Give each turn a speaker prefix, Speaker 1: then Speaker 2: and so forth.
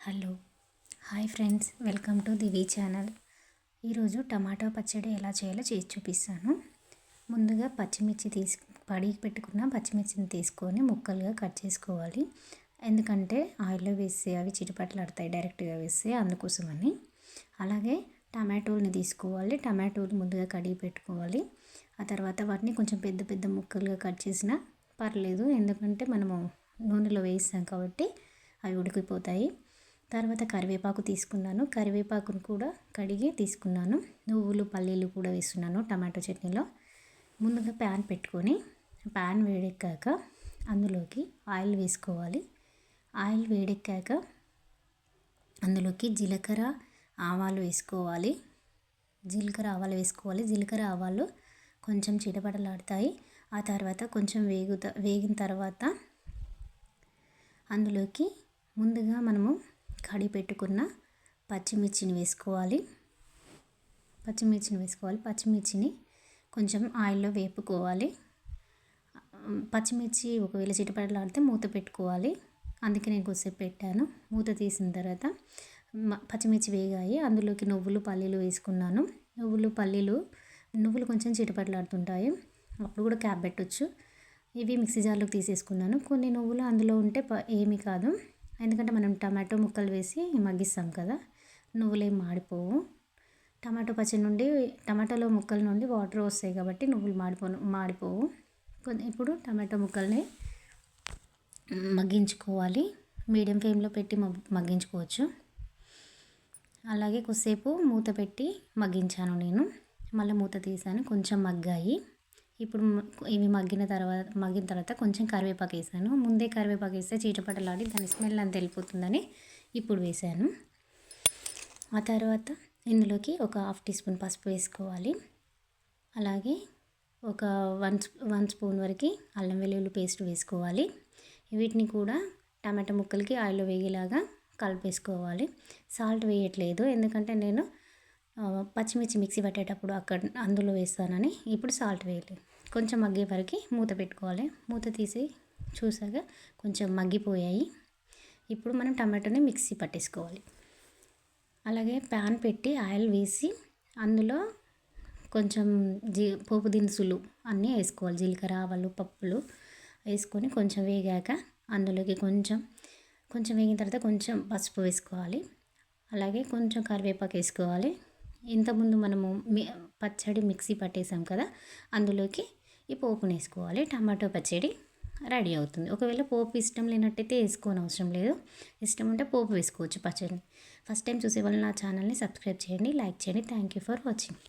Speaker 1: Hello. Hi friends welcome to Divi channel. ఈరోజు tomato పచ్చడి ఎలా చేయాలో చేసి చూపిస్తాను. ముందుగా పచ్చిమిర్చి తీసు పడి పెట్టుకున్న పచ్చిమిర్చిని తీసుకొని ముక్కలుగా కట్ చేసుకోవాలి. ఎందుకంటే ఆయిల్లో వేస్తే అవి చిటిపట్లాడతాయి డైరెక్ట్గా వేస్తే అందుకోసమని. అలాగే టమాటోలని తీసుకోవాలి. టమాటోలు ముందుగా కడిగి పెట్టుకోవాలి. ఆ తర్వాత వాటిని కొంచెం పెద్ద పెద్ద ముక్కలుగా కట్ చేసినా పర్లేదు. ఎందుకంటే మనము నూనెలో వేసాం కాబట్టి అవి ఉడికిపోతాయి. తర్వాత కరివేపాకు తీసుకున్నాను. కరివేపాకును కూడా కడిగి తీసుకున్నాను. నువ్వులు పల్లీలు కూడా వేస్తున్నాను టమాటో చట్నీలో. ముందుగా ప్యాన్ పెట్టుకొని ప్యాన్ వేడెక్కాక అందులోకి ఆయిల్ వేసుకోవాలి. ఆయిల్ వేడెక్కాక అందులోకి జీలకర్ర ఆవాలు వేసుకోవాలి. జీలకర్ర ఆవాలు వేసుకోవాలి. జీలకర్ర ఆవాలు కొంచెం చిటపటలాడతాయి. ఆ తర్వాత కొంచెం వేగుత వేగిన తర్వాత అందులోకి ముందుగా మనము కడిగి పెట్టుకున్న పచ్చిమిర్చిని వేసుకోవాలి. పచ్చిమిర్చిని వేసుకోవాలి. పచ్చిమిర్చిని కొంచెం ఆయిల్లో వేపుకోవాలి. పచ్చిమిర్చి ఒకవేళ చిటపడలాడితే మూత పెట్టుకోవాలి. అందుకే నేను కొద్దిసేపు పెట్టాను. మూత తీసిన తర్వాత పచ్చిమిర్చి వేగాయి. అందులోకి నువ్వులు పల్లీలు వేసుకున్నాను. నువ్వులు పల్లీలు నువ్వులు కొంచెం చిటపటలాడుతుంటాయి అప్పుడు కూడా క్యాప్ పెట్టచ్చు. ఇవి మిక్సీ జార్లోకి తీసేసుకున్నాను. కొన్ని నువ్వులు అందులో ఉంటే ఏమీ కాదు. ఎందుకంటే మనం టమాటో ముక్కలు వేసి మగ్గిస్తాం కదా నువ్వులేం మాడిపోవు. టమాటో పచ్చడి నుండి టమాటాలో ముక్కల నుండి వాటర్ వస్తాయి కాబట్టి నువ్వులు మాడిపో మాడిపోవు. ఇప్పుడు టమాటో ముక్కల్ని మగ్గించుకోవాలి. మీడియం ఫ్లేమ్లో పెట్టి మగ్గించుకోవచ్చు. అలాగే కొద్దిసేపు మూత పెట్టి మగ్గించాను నేను. మళ్ళీ మూత తీసాను కొంచెం మగ్గాయి. ఇప్పుడు ఇవి మగ్గిన తర్వాత మగ్గిన తర్వాత కొంచెం కరివేపాకు వేసాను. ముందే కరివేపాకు వేస్తే చీటపటలాడి దాని స్మెల్ అంత వెళ్ళిపోతుందని ఇప్పుడు వేసాను. ఆ తర్వాత ఇందులోకి ఒక హాఫ్ టీ స్పూన్ పసుపు వేసుకోవాలి. అలాగే ఒక వన్ వన్ స్పూన్ వరకు అల్లం వెల్లుల్లి పేస్ట్ వేసుకోవాలి. వీటిని కూడా టమాటా ముక్కలకి ఆయిల్ వేగేలాగా కలిపేసుకోవాలి. సాల్ట్ వేయట్లేదు ఎందుకంటే నేను పచ్చిమిర్చి మిక్సీ పట్టేటప్పుడు అక్కడ అందులో వేస్తానని ఇప్పుడు సాల్ట్ వేయలేదు. కొంచెం మగ్గే వరకు మూత పెట్టుకోవాలి. మూత తీసి చూసాక కొంచెం మగ్గిపోయాయి. ఇప్పుడు మనం టమాటోని మిక్సీ పట్టేసుకోవాలి. అలాగే ప్యాన్ పెట్టి ఆయిల్ వేసి అందులో కొంచెం జీ పోపు దినుసులు అన్నీ వేసుకోవాలి. జీలకర్ర ఆవాలు పప్పులు వేసుకొని కొంచెం వేగాక అందులోకి కొంచెం కొంచెం వేగిన తర్వాత కొంచెం పసుపు వేసుకోవాలి. అలాగే కొంచెం కరివేపాకు వేసుకోవాలి. ఇంతకుముందు మనము పచ్చడి మిక్సీ పట్టేసాం కదా అందులోకి ఈ పోపుని వేసుకోవాలి. టమాటో పచ్చడి రెడీ అవుతుంది. ఒకవేళ పోపు ఇష్టం లేనట్టయితే వేసుకోని అవసరం లేదు. ఇష్టం ఉంటే పోపు వేసుకోవచ్చు పచ్చడిని. ఫస్ట్ టైం చూసే వాళ్ళు నా ఛానల్ని సబ్స్క్రైబ్ చేయండి లైక్ చేయండి. Thank you for watching.